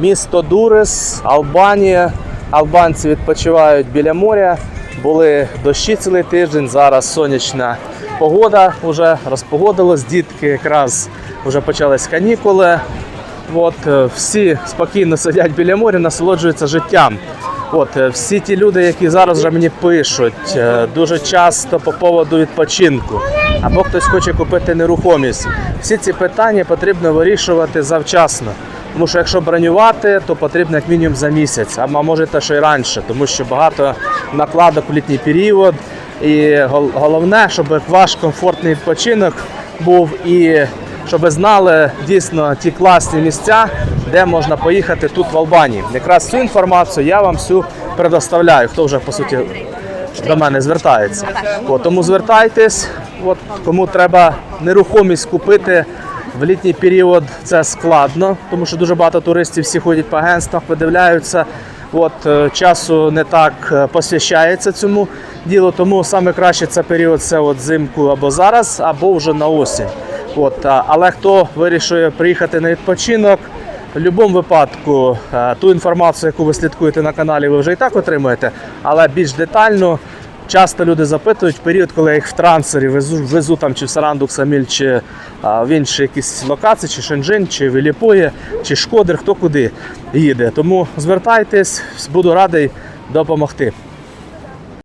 Місто Дурис, Албанія. Албанці відпочивають біля моря. Були дощі цілий тиждень. Зараз сонячна погода вже розпогодилась. Дітки якраз вже почались канікули. От, е, всі спокійно сидять біля моря, насолоджуються життям. От, е, всі ті люди, які зараз вже мені пишуть, е, дуже часто по поводу відпочинку, або хтось хоче купити нерухомість. Всі ці питання потрібно вирішувати завчасно. Тому що якщо бронювати, то потрібно як мінімум за місяць, а може те, що й раніше, тому що багато накладок в літній період. І головне, щоб ваш комфортний відпочинок був і щоб знали дійсно ті класні місця, де можна поїхати тут в Албанії. Якраз цю інформацію я вам всю предоставляю, хто вже по суті до мене звертається. От, тому звертайтесь, от, кому треба нерухомість купити. В літній період це складно, тому що дуже багато туристів всі ходять по агентствах, подивляються. От е, часу не так е, посвящається цьому ділу, тому саме краще це період це от зимку або зараз, або вже на осінь. От, але хто вирішує приїхати на відпочинок, в будь-якому випадку е, ту інформацію, яку ви слідкуєте на каналі, ви вже і так отримуєте, але більш детально. Часто люди запитують період, коли я їх в трансфері везу, везу там чи в Сарандук, Саміль, чи а, в інші якісь локації, чи Шенджин, чи Віліпує, чи Шкодер, хто куди їде. Тому звертайтесь, буду радий допомогти.